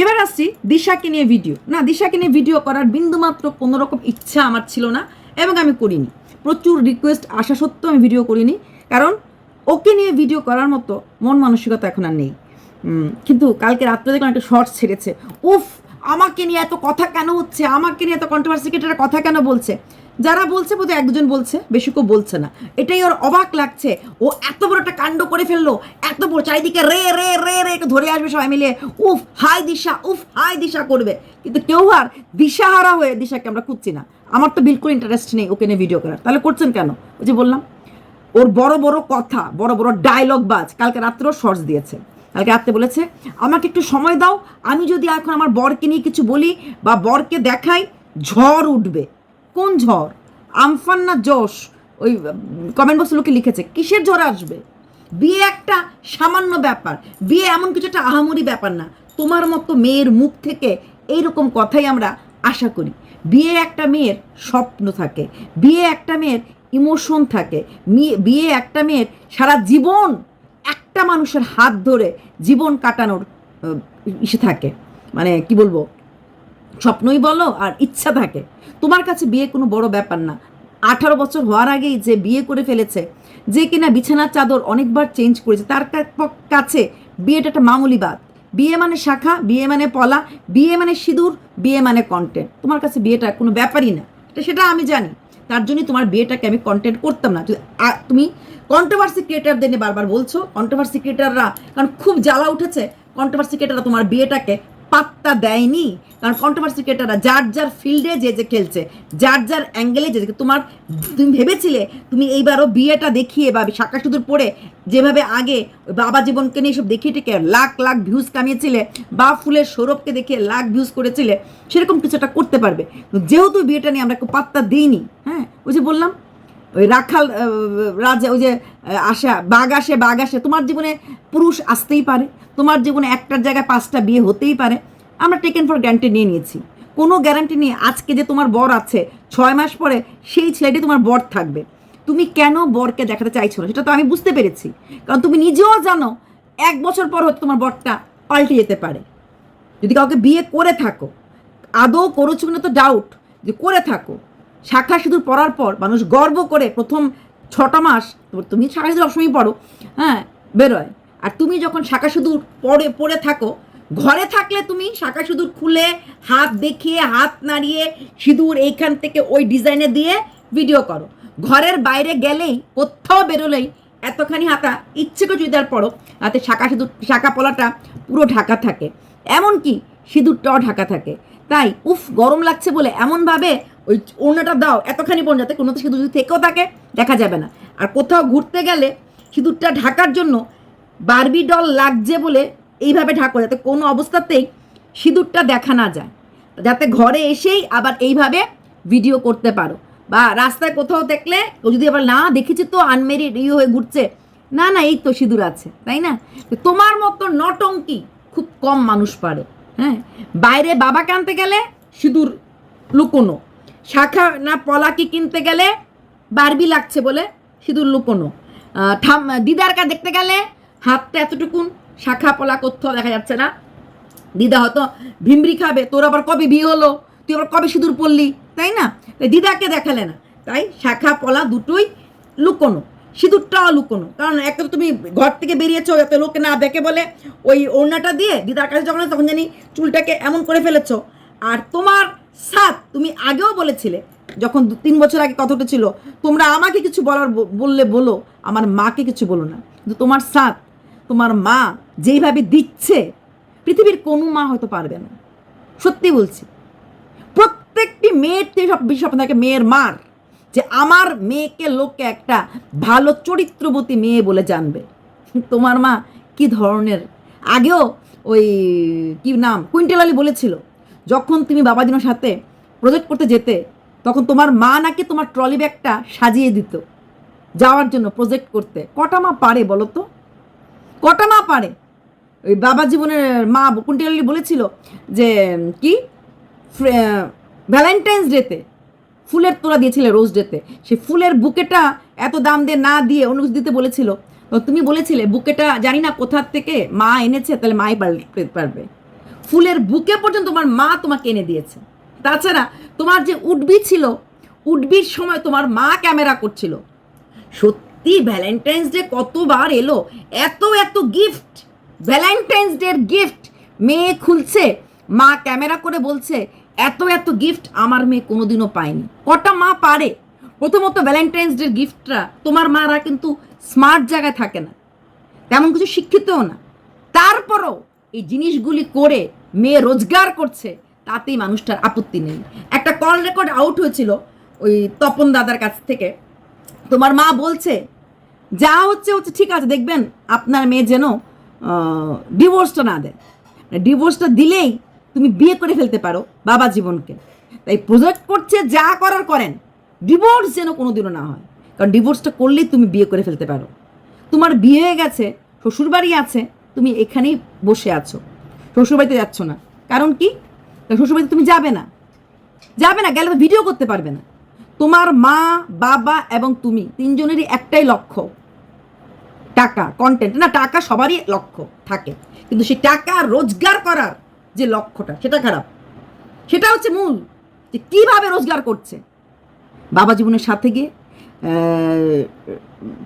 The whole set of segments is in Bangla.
এবার আসছি দিশাকে নিয়ে ভিডিও না, দিশাকে নিয়ে ভিডিও করার বিন্দুমাত্র কোনো রকম ইচ্ছা আমার ছিল না এবং আমি করিনি। প্রচুর রিকোয়েস্ট আসা সত্ত্বেও আমি ভিডিও করিনি। কারণ ওকে নিয়ে ভিডিও করার মতো মন মানসিকতা এখন আর নেই। কিন্তু কালকে রাত্রে দেখলাম একটা শর্টস ছেড়েছে। উফ, আমাকে নিয়ে এত কথা কেন হচ্ছে? আমাকে নিয়ে এত কন্ট্রোভার্সি কথা কেন বলছে? যারা বলছে বোধহয় এক দুজন বলছে, বেশি কেউ বলছে না। এটাই ওর অবাক লাগছে। ও এত বড় একটা কাণ্ড করে ফেলল, এত বড় চারিদিকে রে রে রে রে ধরে আসবে সবাই মিলিয়ে উফ হাই দিশা, উফ হাই দিশা করবে। কিন্তু কেউ আর দিশাহারা হয়ে দিশাকে আমরা খুঁজছি না। আমার তো বিলকুল ইন্টারেস্ট নেই ওকে নিয়ে ভিডিও করার। তাহলে করছেন কেন? ওই যে বললাম, ওর বড় বড় কথা, বড় বড় ডায়লগ বাজ। কালকে রাত্রেও শর্টস দিয়েছে। কালকে রাত্রে বলেছে, আমাকে একটু সময় দাও, আমি যদি এখন আমার বরকে নিয়ে কিছু বলি বা বরকে দেখাই, ঝড় উঠবে। কোন ঝড়? আমফান না জোশ? ওই কমেন্ট বক্সে লোকে লিখেছে, কিসের ঝড় আসবে? বিয়ে একটা সামান্য ব্যাপার। বিয়ে এমন কিছু একটা আহামরি ব্যাপার না। তোমার মতো মেয়ের মুখ থেকে এইরকম কথাই আমরা আশা করি। বিয়ে একটা মেয়ের স্বপ্ন থাকে। বিয়ে একটা মেয়ের ইমোশন থাকে। বিয়ে একটা মেয়ের সারা জীবন একটা মানুষের হাত ধরে জীবন কাটানোর ইসে থাকে। মানে কি বলব? স্বপ্নই বলো আর ইচ্ছা থাকে। তোমার কাছে বিয়ে কোনো বড় ব্যাপার না। আঠারো বছর হওয়ার আগেই যে বিয়ে করে ফেলেছে, যে কিনা বিছানার চাদর অনেকবার চেঞ্জ করেছে, তার কাছে বিয়েটা একটা মামুলি বাদ বিয়ে মানে শাখা, বিয়ে মানে পলা, বিয়ে মানে সিঁদুর, বিয়ে মানে কন্টেন্ট তোমার কাছে বিয়েটা কোনো ব্যাপারই না। সেটা আমি জানি। তার জন্যই তোমার বিয়েটাকে আমি কন্টেন্ট করতাম না। তুমি কন্ট্রোভার্সি ক্রিয়েটারদের নিয়ে বারবার বলছো কন্ট্রোভার্সি ক্রিয়েটাররা কারণ খুব জ্বালা উঠেছে কন্ট্রোভার্সি ক্রিয়েটাররা তোমার বিয়েটাকে পাত্তা দেয়নি। কারণ কন্ট্রোভার্সি ক্রিয়েটাররা যার যার ফিল্ডে যে যে খেলছে, যার যার অ্যাঙ্গেলে যে তোমার, তুমি ভেবেছিলে, তুমি এইবারও বিয়েটা দেখিয়ে বা শাখা সুদূর পড়ে যেভাবে আগে বাবা জীবনকে নিয়ে সব দেখিয়ে টেকে লাখ লাখ ভিউজ কামিয়েছিলে, বা ফুলের সৌরভকে দেখিয়ে লাখ ভিউজ করেছিলে, সেরকম কিছু একটা করতে পারবে। যেহেতু বিয়েটা নিয়ে আমরা একটু পাত্তা দিইনি হ্যাঁ? ওই যে বললাম ওই রাখাল রাজা, ওই যে আসা, বাঘ আসে বাঘ আসে। তোমার জীবনে পুরুষ আসতেই পারে। তোমার জীবনে একটার জায়গায় পাঁচটা বিয়ে হতেই পারে। আমরা টেকেন ফর গ্যারান্টি নিয়ে নিয়েছি। কোনো গ্যারান্টি নেই আজকে যে তোমার বর আছে, ছয় মাস পরে সেই ছেলেটি তোমার বর থাকবে। তুমি কেন বরকে দেখাতে চাইছো না? সেটা তো আমি বুঝতে পেরেছি। কারণ তুমি নিজেও জানো, এক বছর পর হয়তো তোমার বরটা পাল্টে যেতে পারে। যদি কাউকে বিয়ে করে থাকো, আদৌ করেছ না তো ডাউট যে করে থাকো। শাখা সিঁদুর পড়ার পর মানুষ গর্ব করে প্রথম ছটা মাস তুমি শাখা সিঁদুর সবসময় পড়ো হ্যাঁ বেরোয়। আর তুমি যখন শাখা সিঁদুর পরে পরে থাকো, ঘরে থাকলে তুমি শাখা সিঁদুর খুলে হাত দেখিয়ে, হাত নাড়িয়ে সিঁদুর এইখান থেকে ওই ডিজাইনে দিয়ে ভিডিও করো। ঘরের বাইরে গেলেই, কোথাও বেরোলেই এতখানি হাতা ইচ্ছে করে চুড়িদার পরো হাতে শাখা সিঁদুর, শাখা পলাটা পুরো ঢাকা থাকে। এমনকি সিঁদুরটাও ঢাকা থাকে। তাই উফ, গরম লাগছে বলে এমনভাবে ওই ওড়নাটা দাও, এতখানি পর্যন্ত যাতে কোনো সিঁদুর যদি থেকেও থাকে, দেখা যাবে না। আর কোথাও ঘুরতে গেলে সিঁদুরটা ঢাকার জন্য বারবি ডল লাগছে বলে এইভাবে ঢাকো, যাতে কোনো অবস্থাতেই সিঁদুরটা দেখা না যায়। যাতে ঘরে এসেই আবার এইভাবে ভিডিও করতে পারো। বা রাস্তায় কোথাও দেখলে ও যদি আবার না দেখেছি তো আনমেরিড ইয়ে হয়ে ঘুরছে, না না, এই তো সিঁদুর আছে, তাই না? তোমার মতো নটঙ্কি খুব কম মানুষ পারে হ্যাঁ? বাইরে বাবাকে আনতে গেলে সিঁদুর লুকোনো। শাখা না পলাকি কিনতে গেলে বারবি লাগছে বলে সিঁদুর লুকোনো। ঠাম দিদারকা দেখতে গেলে হাতটা এতটুকুন শাখা পলা কোথাও দেখা যাচ্ছে না। দিদা হয়তো ভিমরি খাবে, তোর আবার কবে বিয়ে হলো? তুই আবার কবে সিঁদুর পড়লি তাই না? দিদাকে দেখালে না। তাই শাখা পলা দুটোই লুকোনো, সিঁদুরটাও লুকোনো। কারণ একটা তো তুমি ঘর থেকে বেরিয়েছো, যাতে লোকে না দেখে বলে, ওই ওড়নাটা দিয়ে দিদার কাছে যখন তখন জানি চুলটাকে এমন করে ফেলেছো। আর তোমার সাথ তুমি আগেও বলেছিলে, যখন দু, তিন বছর আগে কথাটা ছিল, তোমরা আমাকে কিছু বলার বললে বলো, আমার মাকে কিছু বলো না। কিন্তু তোমার সাথ, তোমার মা যেইভাবে দিচ্ছে, পৃথিবীর কোনো মা হয়তো পারবে না। সত্যি বলছি। প্রত্যেকটি মেয়ের থেকে সব বেশি স্বপ্ন থাকে মেয়ের মার, যে আমার মেয়েকে লোককে একটা ভালো চরিত্রবতী মেয়ে বলে জানবে। তোমার মা কি ধরনের? আগেও ওই, কি নাম? কুইন্টেল আলী বলেছিল যখন তুমি বাবাজিনোর সাথে প্রজেক্ট করতে যেতে, তখন তোমার মা নাকি তোমার ট্রলি ব্যাগটা সাজিয়ে দিত যাওয়ার জন্য প্রজেক্ট করতে। কটা মা পারে বলো তো? কটা মা পারে? ওই বাবা জীবনের মা কুন্টিয়ালি বলেছিল যে কি? ভ্যালেন্টাইন্স ডেতে ফুলের তোলা দিয়েছিল রোজ ডেতে সে ফুলের বুকেটা এত দাম দিয়ে না দিয়ে অন্য কিছু দিতে বলেছিল। তো তুমি বলেছিলে, বুকেটা জানি না কোথার থেকে মা এনেছে, তাহলে মাই পাল্টে পারবে। ফুলের বুকে পর্যন্ত তোমার মা তোমাকে এনে দিয়েছে। তাছাড়া তোমার যে উডবি ছিল, উডবির সময় তোমার মা ক্যামেরা করছিল। সত্যি ভ্যালেন্টাইন্স ডে কতবার এলো, এত এত গিফট ভ্যালেন্টাইন্স ডের গিফট মেয়ে খুলছে, মা ক্যামেরা করে বলছে, এত এত গিফট আমার মেয়ে কোনোদিনও পায়নি। কটা মা পারে? প্রথমত ভ্যালেন্টাইন্স ডের গিফটটা তোমার মারা কিন্তু স্মার্ট জায়গায় থাকে না। তেমন কিছু শিক্ষিতও না। তারপরও এই জিনিসগুলি করে মেয়ে রোজগার করছে, তাতেই মানুষটার আপত্তি নেই। একটা কল রেকর্ড আউট হয়েছিল ওই তপন দাদার কাছ থেকে। তোমার মা বলছে, যা হচ্ছে হচ্ছে, ঠিক আছে, দেখবেন আপনার মেয়ে যেন ডিভোর্সটা না দেয়। ডিভোর্সটা দিলেই তুমি বিয়ে করে ফেলতে পারো বাবা জীবনকে। তাই প্রজেক্ট করছে, যা করার করেন। ডিভোর্স যেন কোনোদিনও না হয়। কারণ ডিভোর্সটা করলেই তুমি বিয়ে করে ফেলতে পারো। তোমার বিয়ে হয়ে গেছে, শ্বশুরবাড়ি আছে, তুমি এখানেই বসে আছো। শ্বশুরবাড়িতে যাচ্ছ না। কারণ কি? শ্বশুরবাড়িতে তুমি যাবে না। যাবে না, গেলে ভিডিও করতে পারবে না। তোমার মা, বাবা এবং তুমি তিনজনেরই একটাই লক্ষ্য। টাকা কন্টেন্ট না, টাকা সবারই লক্ষ্য থাকে। কিন্তু সেই টাকা রোজগার করার যে লক্ষ্যটা, সেটা খারাপ। সেটা হচ্ছে মূল, যে কীভাবে রোজগার করছে। বাবা জীবনের সাথে গিয়ে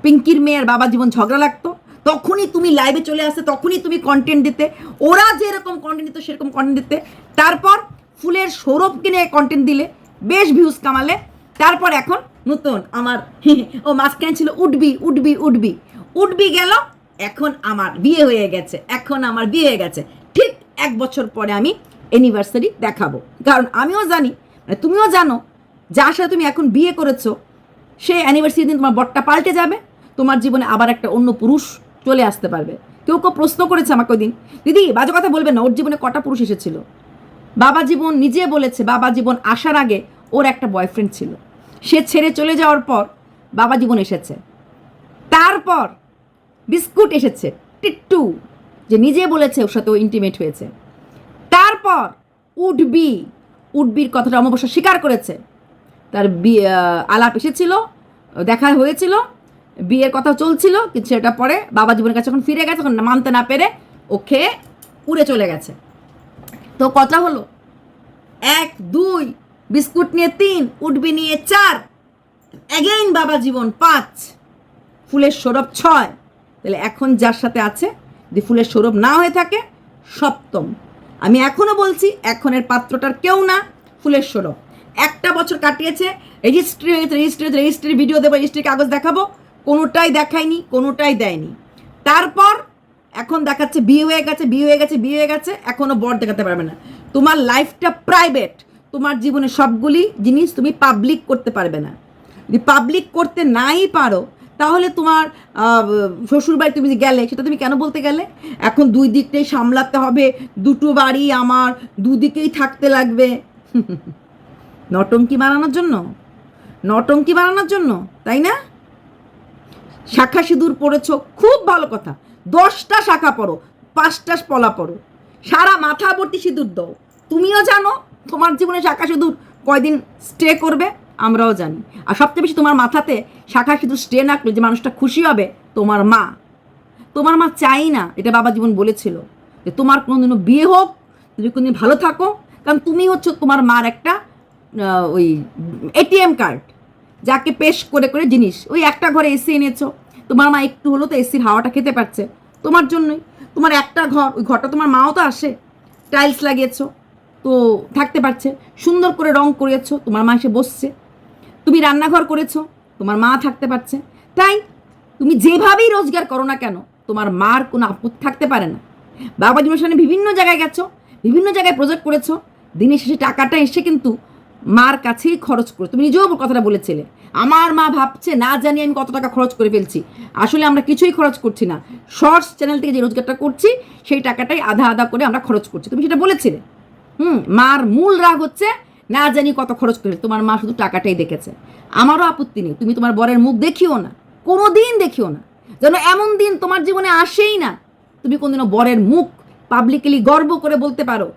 পিঙ্কির মেয়ের বাবা জীবন ঝগড়া লাগতো। তখনই তুমি লাইভে চলে আসতে, তখনই তুমি কন্টেন্ট দিতে। ওরা যেরকম কন্টেন্ট দিত, সেরকম কন্টেন্ট দিতে। তারপর ফুলের সৌরভকে নিয়ে কন্টেন্ট দিলে, বেশ ভিউজ কামালে। তারপর এখন নতুন আমার, ও মাঝখানে ছিল উঠবি উঠবি উঠবি উঠবি গেল, এখন আমার বিয়ে হয়ে গেছে, এখন আমার বিয়ে হয়ে গেছে। ঠিক এক বছর পরে আমি অ্যানিভার্সারি দেখাবো। কারণ আমিও জানি মানে তুমিও জানো, যার সাথে তুমি এখন বিয়ে করেছ, সে অ্যানিভার্সারি দিন তোমার বটটা পাল্টে যাবে, তোমার জীবনে আবার একটা অন্য পুরুষ চলে আসতে পারবে। কেউ কেউ প্রশ্ন করেছে আমাকে ওই দিন, দিদি, বাজে কথা বলবেন না, ওর জীবনে কটা পুরুষ এসেছিল? বাবা জীবন নিজে বলেছে, বাবা জীবন আসার আগে ওর একটা বয়ফ্রেন্ড ছিল। সে ছেড়ে চলে যাওয়ার পর বাবা জীবন এসেছে। তারপর বিস্কুট এসেছে, টিট্টু, যে নিজে বলেছে ওর সাথে ও ইন্টিমেট হয়েছে। তারপর উডবি, উডবির কথাটা অমাবস্যা স্বীকার করেছে। তার আলাপ এসেছিল, দেখা হয়েছিল বিয়ের কথা চলছিল, কিন্তু সেটা পরে বাবা জীবনের কাছে যখন ফিরে গেছে, তখন মানতে না পেরে ও খেয়ে উড়ে চলে গেছে। তো কথা হলো, এক, দুই, বিস্কুট নিয়ে তিন উঠবি নিয়ে চার অ্যাগেইন বাবা জীবন পাঁচ, ফুলের সৌরভ ছয়। তাহলে এখন যার সাথে আছে, যদি ফুলের সৌরভ না হয়ে থাকে, সপ্তম। আমি এখনও বলছি, এখনের পাত্রটার কেউ না, ফুলের সৌরভ। একটা বছর কাটিয়েছে রেজিস্ট্রি হয়েছে রেজিস্ট্রি হয়েছে রেজিস্ট্রি ভিডিও দেবো রেজিস্ট্রির কাগজ দেখাবো কোনোটাই দেখায়নি কোনোটাই দেয়নি। তারপর এখন দেখাচ্ছে বিয়ে হয়ে গেছে বিয়ে হয়ে গেছে বিয়ে হয়ে গেছে এখনও বর দেখাতে পারবে না। তোমার লাইফটা প্রাইভেট তোমার জীবনে সবগুলি জিনিস তুমি পাবলিক করতে পারবে না। যদি পাবলিক করতে নাই পারো তাহলে তোমার আহ, শ্বশুরবাড়ি তুমি গেলে সেটা তুমি কেন বলতে গেলে? এখন দুই দিকটাই সামলাতে হবে দুটো বাড়ি আমার দুদিকেই থাকতে লাগবে। নটঙ্কি বানানোর জন্য? নটঙ্কি বানানোর জন্য তাই না? শাখা সিঁদুর পড়েছো, খুব ভালো কথা। দশটা শাখা পড়ো, পাঁচটা পলা পড়ো। সারা মাথা ভর্তি সিঁদুর দাও। তুমিও জানো, তোমার জীবনে শাখা সিঁদুর কয়দিন স্টে করবে? আমরাও জানি। আর সবচেয়ে বেশি তোমার মাথাতে শাখা সিঁদুর স্টে না করলে যে মানুষটা খুশি হবে, তোমার মা। তোমার মা চাই না, এটা বাবা জীবন বলেছিল, যে তোমার কোনোদিনও বিয়ে হোক, তুমি কোনোদিন ভালো থাকো, কারণ তুমি হচ্ছে তোমার মার একটা ওই এটিএম কার্ড যাকে পেশ করে করে জিনিস। ওই একটা ঘরে এসি এনেছো। তোমার মা একটু হলো তো এসির হাওয়াটা খেতে পারছে। তোমার জন্যই। তোমার একটা ঘর, ওই ঘরটা তোমার মাও তো আসে। টাইলস লাগিয়েছো, তো থাকতে পারছে। সুন্দর করে রং করিয়েছো, তোমার মা এসে বসছে। তুমি রান্নাঘর করেছ, তোমার মা থাকতে পারছে। তাই তুমি যেভাবেই রোজগার করো না কেন, তোমার মার কোনো আপত্তি থাকতে পারে না। বাবা জীবনের বিভিন্ন জায়গায় গেছো, বিভিন্ন জায়গায় প্রজেক্ট করেছ। দিনের শেষে টাকাটা এসে কিন্তু মার কাছেই খরচ করে তুমি নিজেও কথাটা বলেছিলে। আমার মা ভাবছে, না জানি আমি কত টাকা খরচ করে ফেলছি। আসলে আমরা কিছুই খরচ করছি না। শর্টস চ্যানেল থেকে যে রোজগারটা করছি, সেই টাকাটাই আধা আধা করে আমরা খরচ করছি। তুমি সেটা বলেছিলে। হুম, মার মূল রাগ হচ্ছে, না জানি কত খরচ করে তোমার মা শুধু টাকাটাই দেখেছে। আমারও আপত্তি নেই। তুমি তোমার বরের মুখ দেখিও না। কোনো দিন দেখিও না। যেন এমন দিন তোমার জীবনে আসেই না। তুমি কোনদিনও বরের মুখ পাবলিকলি গর্ব করে বলতে পারো,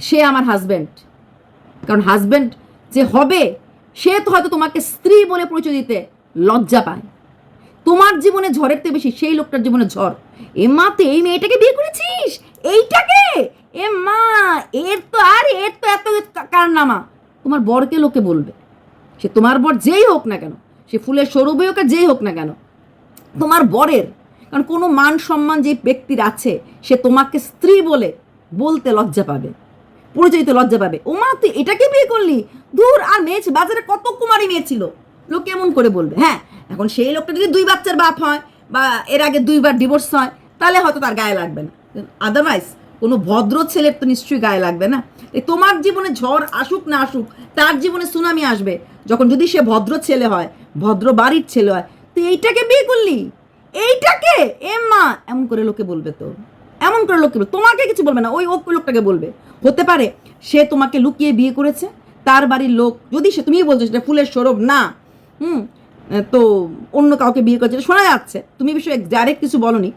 সে আমার হাজব্যান্ড কারণ হাজব্যান্ড যে হবে, সে তো হয়তো তোমাকে স্ত্রী বলে পরিচয় দিতে লজ্জা পায়। তোমার জীবনে ঝড়ের থেকে বেশি সেই লোকটার জীবনে ঝড়। এমাতে এই মেয়েটাকে বিয়ে করেছিস? এইটাকে? এ মা, এর তো আর এর তো এত কারনামা তোমার বরকে লোকে বলবে। সে তোমার বর যেই হোক না কেন, সে ফুলের স্বরূপই হোক যেই হোক না কেন, তোমার বরের। কারণ কোনো মান সম্মান যে ব্যক্তির আছে, সে তোমাকে স্ত্রী বলে বলতে লজ্জা পাবে। পরিচয়িত লজ্জা পাবে। ও মা তুই এটাকে বিয়ে করলি? দূর আর মেয়ে বাজারে কত কুমারী মেয়ে ছিল? লোক কেমন করে বলবে? হ্যাঁ এখন সেই লোকটা যদি দুই বাচ্চার বাপ হয়, বা এর আগে দুইবার ডিভোর্স হয়, তাহলে হয়তো তার গায়ে লাগবে না। আদারওয়াইজ কোনো ভদ্র ছেলের তো নিশ্চয়ই গায়ে লাগবে না। তোমার জীবনে ঝড় আসুক না আসুক, তার জীবনে সুনামি আসবে। যখন যদি সে ভদ্র ছেলে হয়, ভদ্র বাড়ির ছেলে হয় তুই এইটাকে বিয়ে করলি? এইটাকে? এ মা এমন করে লোকে বলবে তো। এমন করে লোককে বলবে। তোমাকে কিছু বলবে না, ওই ও লোকটাকে বলবে। হতে পারে সে তোমাকে লুকিয়ে বিয়ে করেছে, তার বাড়ির লোক। যদি সে তুমি বলছো সেটা ফুলের সৌরভ না। হুম? তো অন্য কাউকে বিয়ে করেছে শোনা যাচ্ছে। তুমি বিষয়ে ডাইরেক্ট কিছু বলনি।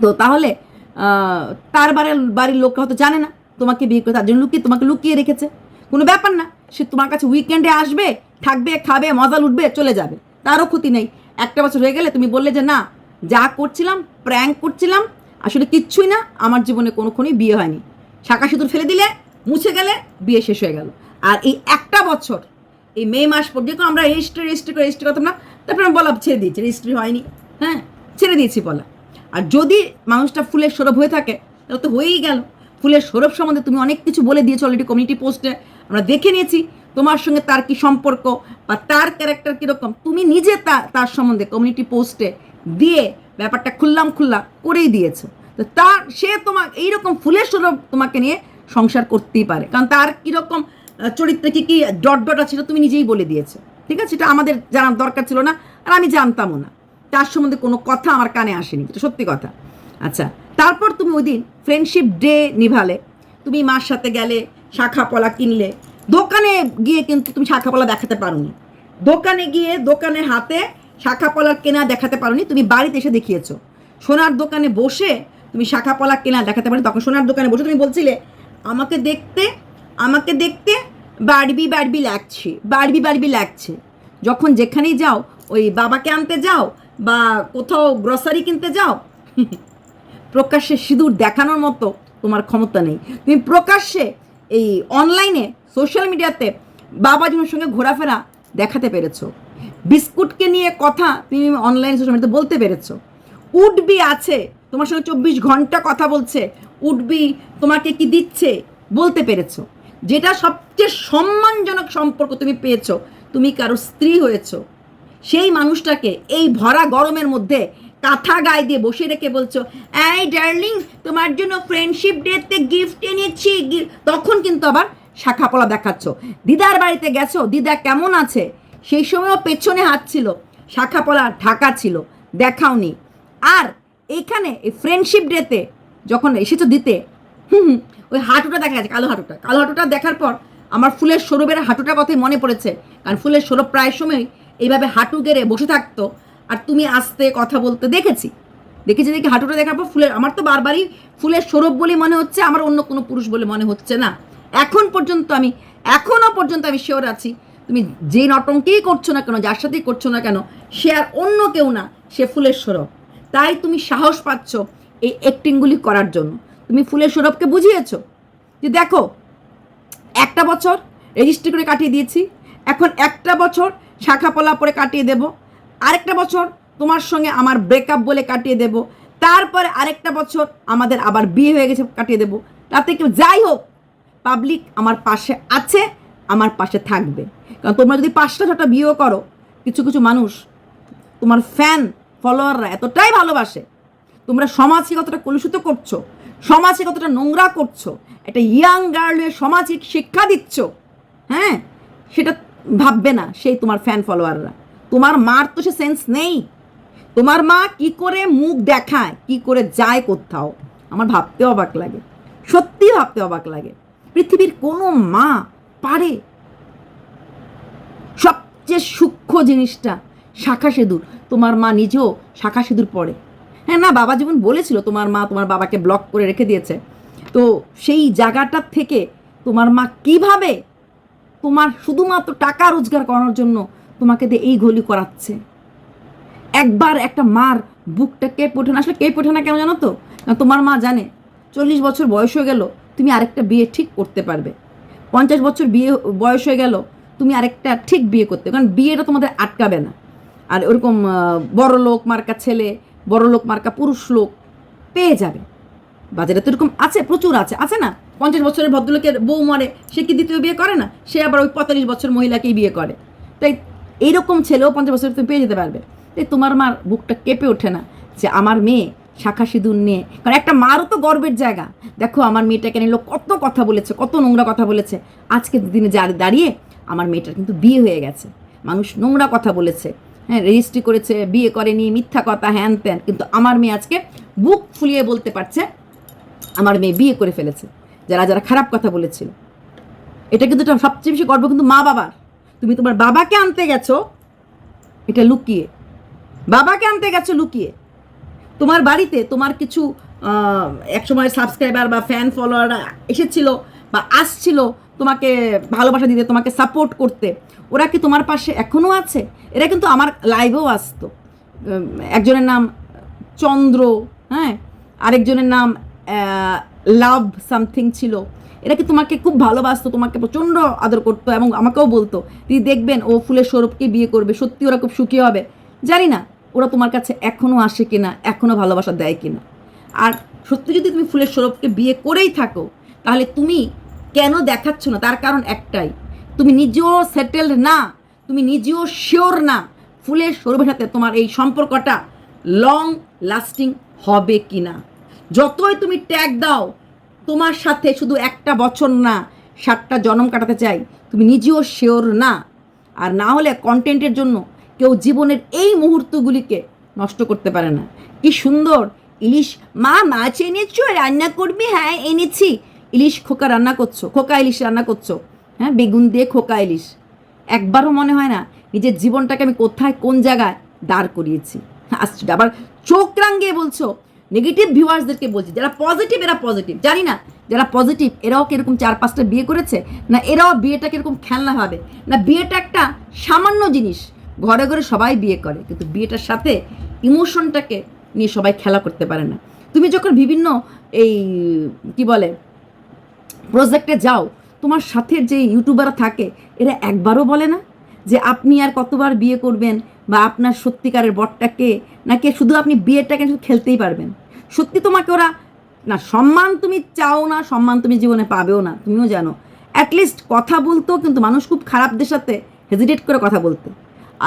তো তাহলে তার বাড়ির বাড়ির লোকরা হয়তো জানে না তোমাকে বিয়ে করে, তার জন্য লুকিয়ে তোমাকে লুকিয়ে রেখেছে। কোনো ব্যাপার না, সে তোমার কাছে উইকেন্ডে আসবে, থাকবে, খাবে, মজা লুটবে, চলে যাবে। তারও ক্ষতি নেই। একটা বছর হয়ে গেলে তুমি বললে যে, না, যা করছিলাম প্র্যাঙ্ক করছিলাম, আসলে কিচ্ছুই না, আমার জীবনে কোনোক্ষণই বিয়ে হয়নি। শাঁকা সিঁদুর ফেলে দিলে, মুছে গেলে বিয়ে শেষ হয়ে গেল। আর এই একটা বছর, এই মে মাস পর্যন্ত আমরা রেজিস্ট্রি রেজিস্ট্রি করে রেজিস্ট্রি করতাম না, তারপরে আমি বলা ছেড়ে দিয়েছি রেজিস্ট্রি হয়নি। হ্যাঁ ছেড়ে দিয়েছি বলা। আর যদি মানুষটা ফুলের সৌরভ হয়ে থাকে, তাহলে তো হয়েই গেল। ফুলের সৌরভ সম্বন্ধে তুমি অনেক কিছু বলে দিয়েছ অলরেডি কমিউনিটি পোস্টে আমরা দেখে নিয়েছি, তোমার সঙ্গে তার কি সম্পর্ক বা তার ক্যারেক্টার কীরকম? তুমি নিজে তার সম্বন্ধে কমিউনিটি পোস্টে দিয়ে ব্যাপারটা খুললাম খুল্লা করেই দিয়েছ। তো তার, সে তোমার এইরকম ফুলের সৌরভ তোমাকে নিয়ে সংসার করতেই পারে। কারণ তার কীরকম চরিত্রে কী কী ডট ডটা ছিল তুমি নিজেই বলে দিয়েছ। ঠিক আছে? এটা আমাদের জানার দরকার ছিল না আর আমি জানতামও না। তার সম্বন্ধে কোনো কথা আমার কানে আসেনি, এটা সত্যি কথা। আচ্ছা তারপর তুমি ওই দিন ফ্রেন্ডশিপ ডে নিভালে। তুমি মার সাথে গেলে, শাখা পলা কিনলে। দোকানে গিয়ে কিন্তু তুমি শাখা পলা দেখাতে পারোনি। দোকানে গিয়ে দোকানে হাতে শাখা পলার কেনা দেখাতে পারোনি, তুমি বাড়িতে এসে দেখিয়েছো। সোনার দোকানে বসে তুমি শাখা পলা কেনা দেখাতে পারো, তখন সোনার দোকানে বসে তুমি বলছিলে, আমাকে দেখতে আমাকে দেখতে বাড়বি বাড়বি লাগছে, বাড়বি বাড়বি লাগছে। যখন যেখানেই যাও, ওই বাবাকে আনতে যাও বা কোথাও গ্রসারি কিনতে যাও, প্রকাশ্যে সিঁদুর দেখানোর মতো তোমার ক্ষমতা নেই। তুমি প্রকাশ্যে এই অনলাইনে সোশ্যাল মিডিয়াতে বাবা জীবনের সঙ্গে ঘোরাফেরা দেখাতে পেরেছ। বিস্কুটকে নিয়ে কথা তুমি অনলাইন সোশ্যাল মিডিয়াতে বলতে পেরেছ। উডবি আছে তোমার সঙ্গে চব্বিশ ঘণ্টা কথা বলছে, উঠবি, তোমাকে কি দিচ্ছে, বলতে পেরেছ। যেটা সবচেয়ে সম্মানজনক সম্পর্ক তুমি পেয়েছ, তুমি কারও স্ত্রী হয়েছো, সেই মানুষটাকে এই ভরা গরমের মধ্যে কাঁথা গায়ে দিয়ে বসে রেখে বলছো, এই ডার্লিং, তোমার জন্য ফ্রেন্ডশিপ ডেতে গিফট এনেছি। গি-" তখন কিন্তু আবার শাখাপলা দেখাচ্ছ। দিদার বাড়িতে গেছো, দিদা কেমন আছে? সেই সময়ও পেছনে হাত ছিল শাখাপলা ঢাকা ছিল, দেখাওনি। আর এখানে এই ফ্রেন্ডশিপ ডেতে যখন এসেছ দিতে, হুম ওই হাঁটুটা দেখা যাচ্ছে কালো হাঁটুটা। কালো হাঁটুটা দেখার পর আমার ফুলের সৌরভের হাঁটুটার কথাই মনে পড়েছে। কারণ ফুলের সৌরভ প্রায় সময় এইভাবে হাঁটু গেড়ে বসে থাকতো। আর তুমি আসতে কথা বলতে দেখেছি। দেখেছি দেখি হাঁটুটা দেখার পর ফুলের, আমার তো বারবারই ফুলের সৌরভ বলে মনে হচ্ছে, আমার অন্য কোনো পুরুষ বলে মনে হচ্ছে না। এখন পর্যন্ত আমি এখনও পর্যন্ত আমি শিওর আছি। তুমি যে নটঙ্কেই করছ না কেন, যার সাথেই করছ না কেন, সে আর অন্য কেউ না, সে ফুলের সৌরভ। তাই তুমি সাহস পাচ্ছ এই অ্যাক্টিংগুলি করার জন্য। তুমি ফুলের সৌরভকে বুঝিয়েছো? যে দেখো, একটা বছর রেজিস্ট্রি করে কাটিয়ে দিয়েছি, এখন একটা বছর শাখা পলা পরে কাটিয়ে দেব, আরেকটা বছর তোমার সঙ্গে আমার ব্রেকআপ বলে কাটিয়ে দেব, তারপরে আরেকটা বছর আমাদের আবার বিয়ে হয়ে গেছে কাটিয়ে দেব। তাতে কেউ যাই হোক পাবলিক আমার পাশে আছে, আমার পাশে থাকবে। কারণ তোমরা যদি পাঁচটা ছটা বিয়েও করো, কিছু কিছু মানুষ, তোমার ফ্যান ফলোয়াররা এতটাই ভালোবাসে। তোমরা সমাজকে কতটা কলুষিত করছ, সমাজকে কতটা নোংরা করছ, একটা ইয়াং গার্লের সমাজিক শিক্ষা দিচ্ছ হ্যাঁ? সেটা ভাববে না সেই তোমার ফ্যান ফলোয়াররা তোমার মার তো সে সেন্স নেই। তোমার মা কি করে মুখ দেখায়, কি করে যায় কোথাও, আমার ভাবতে অবাক লাগে। সত্যি ভাবতে অবাক লাগে। পৃথিবীর কোনো মা পারে? সবচেয়ে সূক্ষ্ম জিনিসটা শাখা সিঁদুর। তোমার মা নিজেও শাখা সিঁদুর পড়ে। হ্যাঁ না, বাবা যেমন বলেছিল, তোমার মা তোমার বাবাকে ব্লক করে রেখে দিয়েছে। তো সেই জায়গাটার থেকে তোমার মা কীভাবে তোমার শুধুমাত্র টাকা রোজগার করানোর জন্য তোমাকে দিয়ে এই গলি করাচ্ছে? একবার একটা মার বুকটা কেঁপে পোঠে না। আসলে কেঁপে পোঠে না কেন জানো তো? না, তোমার মা জানে, চল্লিশ বছর বয়স হয়ে গেল, তুমি আরেকটা বিয়ে ঠিক করতে পারবে। পঞ্চাশ বছর বিয়ে বয়স হয়ে গেল, তুমি আরেকটা ঠিক বিয়ে করতে কারণ বিয়েটা তোমাদের আটকাবে না। আর ওরকম বড় লোক মার্কা ছেলে, বড় লোক মার্কা পুরুষ লোক পেয়ে যাবে। বাজারে তো এরকম আছে, প্রচুর আছে। আছে না? পঞ্চাশ বছরের ভদ্রলোকের বউ মরে, সে কি দ্বিতীয় বিয়ে করে না? সে আবার ওই পঁয়তাল্লিশ বছর মহিলাকেই বিয়ে করে। তাই এইরকম ছেলেও পঞ্চাশ বছর তুমি পেয়ে যেতে পারবে। তাই তোমার মার বুকটা কেঁপে ওঠে না যে আমার মেয়ে শাখা সিঁদুর নিয়ে, কারণ একটা মারও তো গর্বের জায়গা। দেখো, আমার মেয়েটাকে নিয়ে লোক কত কথা বলেছে, কত নোংরা কথা বলেছে। আজকে দিনে দাঁড়িয়ে আমার মেয়েটার কিন্তু বিয়ে হয়ে গেছে। মানুষ নোংরা কথা বলেছে। হ্যাঁ রেজিস্ট্রি করেছে, বিয়ে করেনি, মিথ্যা কথা, হ্যান ত্যান। কিন্তু আমার মেয়ে আজকে বুক ফুলিয়ে বলতে পারছে, আমার মেয়ে বিয়ে করে ফেলেছে। যারা যারা খারাপ কথা বলেছিল। এটা কিন্তু সবচেয়ে বেশি গর্ব কিন্তু মা বাবার। তুমি তোমার বাবাকে আনতে গেছো, এটা লুকিয়ে। বাবাকে আনতে গেছো, লুকিয়ে। তোমার বাড়িতে তোমার কিছু একসময় সাবস্ক্রাইবার বা ফ্যান ফলোয়াররা এসেছিল বা আসছিল তোমাকে ভালোবাসা দিতে, তোমাকে সাপোর্ট করতে। ওরা কি তোমার পাশে এখনও আছে? এরা কিন্তু আমার লাইভেও আসতো। একজনের নাম চন্দ্র হ্যাঁ? আরেকজনের নাম লাভ সামথিং ছিল। এরা কি তোমাকে খুব ভালোবাসতো, তোমাকে প্রচণ্ড আদর করতো এবং আমাকেও বলতো, দিদি, দেখবেন, ও ফুলের স্বরূপকে বিয়ে করবে, সত্যি ওরা খুব সুখী হবে। জানি না, ওরা তোমার কাছে এখনও আসে কিনা এখনও ভালোবাসা দেয় কিনা। আর সত্যি যদি তুমি ফুলের স্বরূপকে বিয়ে করেই থাকো, তাহলে তুমি কেন দেখাচ্ছ না? তার কারণ একটাই। তুমি নিজেও সেটেলড না, তুমি নিজেও শিওর না। ফুলের স্বরূপের সাথে তোমার এই সম্পর্কটা লং লাস্টিং হবে কি না যতই তুমি ট্যাগ দাও, তোমার সাথে শুধু একটা বছর না, সাতটা জন্ম কাটাতে চাই, তুমি নিজেও শিওর না। আর না হলে কন্টেন্টের জন্য কেউ জীবনের এই মুহূর্তগুলিকে নষ্ট করতে পারে না। কি সুন্দর! ইলিশ মা, মাছ এনেছো? রান্না করবি হ্যাঁ এনেছি। ইলিশ খোকা রান্না করছ, খোকা ইলিশ রান্না করছ হ্যাঁ বেগুন দিয়ে খোকা ইলিশ। একবারও মনে হয় না নিজের জীবনটাকে আমি কোথায়, কোন জায়গায় দাঁড় করিয়েছি। আসছে আবার চোখ রাঙ্গিয়ে বলছো নেগেটিভ ভিউয়ার্সদেরকে বলছি, যারা পজিটিভ এরা পজিটিভ জানি না যারা পজিটিভ এরাও কীরকম চার পাঁচটা বিয়ে করেছে? না, এরাও বিয়েটা কীরকম খেলনা হবে না, বিয়েটা একটা সামান্য জিনিস, ঘরে ঘরে সবাই বিয়ে করে, কিন্তু বিয়েটার সাথে ইমোশনটাকে নিয়ে সবাই খেলা করতে পারে না। তুমি যখন বিভিন্ন এই, কি বলে প্রজেক্টে যাও, তোমার সাথে যে ইউটিউবাররা থাকে, এরা একবারও বলে না যে আপনি আর কতবার বিয়ে করবেন বা আপনার সত্যিকারের বরটাকে নাকি শুধু আপনি বিয়েটাকে শুধু খেলতেই পারবেন। সত্যি তোমাকে ওরা, না, সম্মান তুমি চাও না, সম্মান তুমি জীবনে পাবেও না, তুমিও জানো। অ্যাটলিস্ট কথা বলতেও কিন্তু মানুষ খুব খারাপদের সাথে হেজিটেট করে কথা বলতে।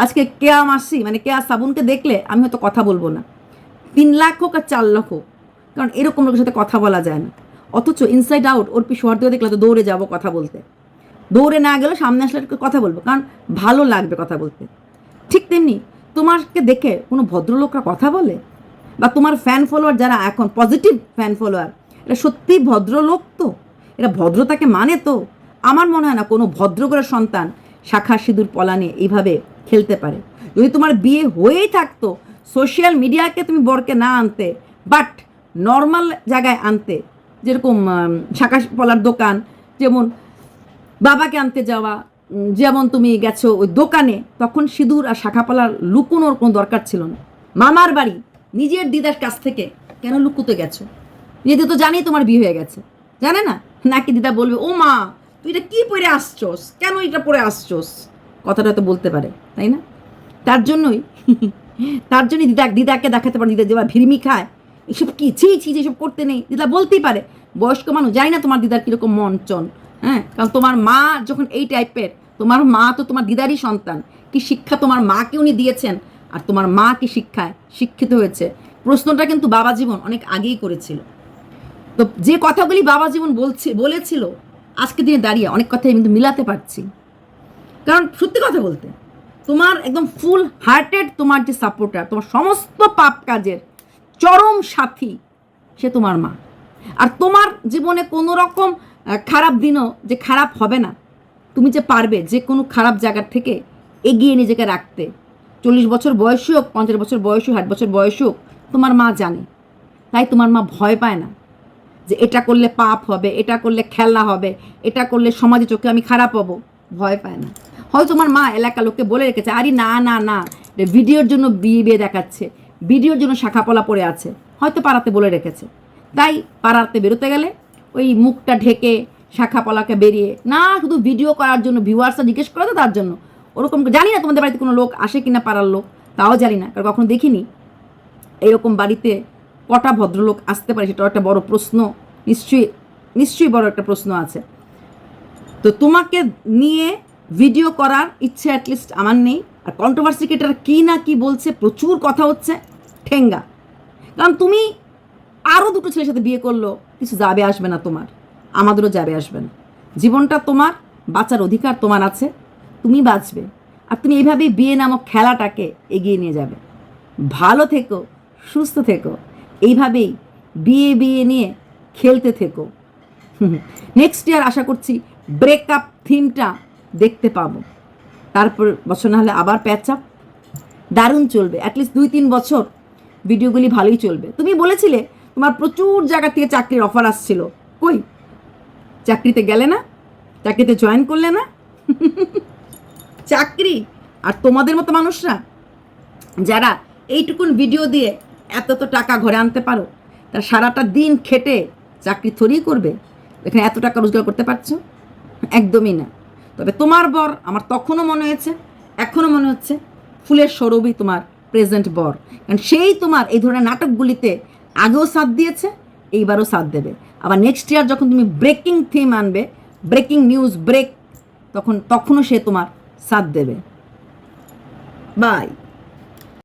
আজকে কেয়া মাসি মানে কেয়া সাবুনকে দেখলে আমি হয়তো কথা বলব না। তিন লাখ হোক আর চার লাখ হোক, কারণ এরকম লোকের সাথে কথা বলা যায় না। অথচ ইনসাইড আউট ওর পিছু হওয়ার দেখলে তো দৌড়ে যাব কথা বলতে। দৌড়ে না গেলেও সামনে আসলে কথা বলব, কারণ ভালো লাগবে কথা বলতে। ঠিক তেমনি তোমাকে দেখে কোনো ভদ্রলোকরা কথা বলে? বা তোমার ফ্যান ফলোয়ার যারা এখন পজিটিভ ফ্যান ফলোয়ার এটা সত্যিই ভদ্রলোক তো? এরা ভদ্রতাকে মানে তো? আমার মনে হয় না কোনো ভদ্র করে সন্তান শাখা সিঁদুর পলানে এইভাবে খেলতে পারে। যদি তোমার বিয়ে হয়েই থাকতো সোশ্যাল মিডিয়াকে তুমি বরকে না আনতে বাট নর্মাল জায়গায় আনতে যেরকম শাখা পলার দোকান, যেমন বাবাকে আনতে যাওয়া যেমন তুমি গেছো ওই দোকানে, তখন সিঁদুর আর শাখাপালার লুকোনোর কোনো দরকার ছিল না। মামার বাড়ি, নিজের দিদার কাছ থেকে কেন লুকুতে গেছো? দিদি তো জানি তোমার বিয়ে হয়ে গেছে। জানে না? নাকি দিদা বলবে, ও মা, তুই এটা কী পরে আসছোস? কেন এটা পরে আসছোস? কথাটা তো বলতে পারে, তাই না? তার জন্যই তার জন্যই দিদা, দিদাকে দেখাতে পারে, দিদা যেবা ভিড়মি খায় এসব কি? ছি ছি এসব করতে নেই। দিদা বলতেই পারে। বয়স্ক মানুষ, জানি না তোমার দিদার কীরকম মন চন হ্যাঁ? কারণ তোমার মা যখন এই টাইপের, তোমার মা তো তোমার দিদারই সন্তান। কি শিক্ষা তোমার মাকে উনি দিয়েছেন? আর তোমার মা কি শিক্ষায়? শিক্ষিত হয়েছে। প্রশ্নটা কিন্তু বাবা জীবন অনেক আগেই করেছিল। তো যে কথাগুলি বাবা জীবন বলছে, বলেছিল আজকে দিনে দাঁড়িয়ে অনেক কথাই কিন্তু মিলাতে পারছি। কারণ সত্যি কথা বলতে, তোমার একদম ফুল হার্টেড তোমার যে সাপোর্টার তোমার সমস্ত পাপ কাজের চরম সাথী সে তোমার মা। আর তোমার জীবনে কোনো রকম খারাপ দিনও যে খারাপ হবে না। তুমি যে পারবে যে কোনো খারাপ জায়গার থেকে এগিয়ে নিজেকে রাখতে। চল্লিশ বছর বয়সী হোক, পঞ্চাশ বছর বয়সী ষাট বছর বয়সী হোক, তোমার মা জানে। তাই তোমার মা ভয় পায় না যে এটা করলে পাপ হবে, এটা করলে খেলনা হবে, এটা করলে সমাজে চোখে আমি খারাপ হব। ভয় পায় না। হয়তো তোমার মা এলাকা লোককে বলে রেখেছে, আরে না না না ভিডিওর জন্য বিয়ে বিয়ে দেখাচ্ছে। ভিডিওর জন্য শাখাপলা পড়ে আছে, হয়তো পাড়াতে বলে রেখেছে। তাই পাড়াতে বেরোতে গেলে ওই মুখটা ঢেকে শাখা পলাকে বেরিয়ে, না, শুধু ভিডিও করার জন্য ভিউয়ার্সরা জিজ্ঞেস করে তো তার জন্য। ওরকম জানি না তোমাদের বাড়িতে কোনো লোক আসে কিনা পাড়ার লোক, তাও জানি না, কারণ কখনো দেখিনি। এরকম বাড়িতে কটা ভদ্রলোক আসতে পারে, সেটাও একটা বড় প্রশ্ন, নিশ্চয়ই নিশ্চয়ই বড় একটা প্রশ্ন আছে। তো তোমাকে নিয়ে ভিডিও করার ইচ্ছে অ্যাটলিস্ট আমার নেই। আর কন্ট্রোভার্সি ক্রিয়েটার কী না কি বলছে, প্রচুর কথা হচ্ছে, ঠেঙ্গা। কারণ তুমি আরও দুটো ছেলের সাথে বিয়ে করল, কিছু যাবে আসবে না তোমার, আমাদেরও যাবে আসবে না। জীবনটা তোমার, বাঁচার অধিকার তোমার আছে, তুমি বাঁচবে। আর তুমি এইভাবেই বিয়ে নামক খেলাটাকে এগিয়ে নিয়ে যাবে। ভালো থেকো, সুস্থ থেকো, এইভাবেই বিয়ে বিয়ে নিয়ে খেলতে থেকো। নেক্সট ইয়ার আশা করছি ব্রেকআপ থিমটা দেখতে পাবো। তারপর বছর না হলে আবার প্যাচ আপ দারুণ চলবে অ্যাটলিস্ট দুই তিন বছর ভিডিওগুলি ভালোই চলবে। তুমি বলেছিলে, তোমার প্রচুর জায়গা থেকে চাকরির অফার আসছিল। কই? চাকরিতে গেলে না? চাকরিতে জয়েন করলে না? চাকরি? আর তোমাদের মতো মানুষরা? যারা এইটুকুন ভিডিও দিয়ে এত তো টাকা ঘরে আনতে পারো, তার সারাটা দিন খেটে চাকরি থরিই করবে। এখানে এত টাকা রোজগার করতে পারছ? একদমই না। তবে তোমার বর আমার তখনও মনে হয়েছে, এখনও মনে হচ্ছে ফুলের সৌরভই তোমার প্রেজেন্ট বর। কারণ সেই তোমার এই ধরনের নাটকগুলিতে আগেও সাথ দিয়েছে, এইবারও সাথ দেবে। আবার নেক্সট ইয়ার যখন তুমি ব্রেকিং থিম আনবে ব্রেকিং নিউজ ব্রেক তখন, তখনও সে তোমার সাথ দেবে। বাই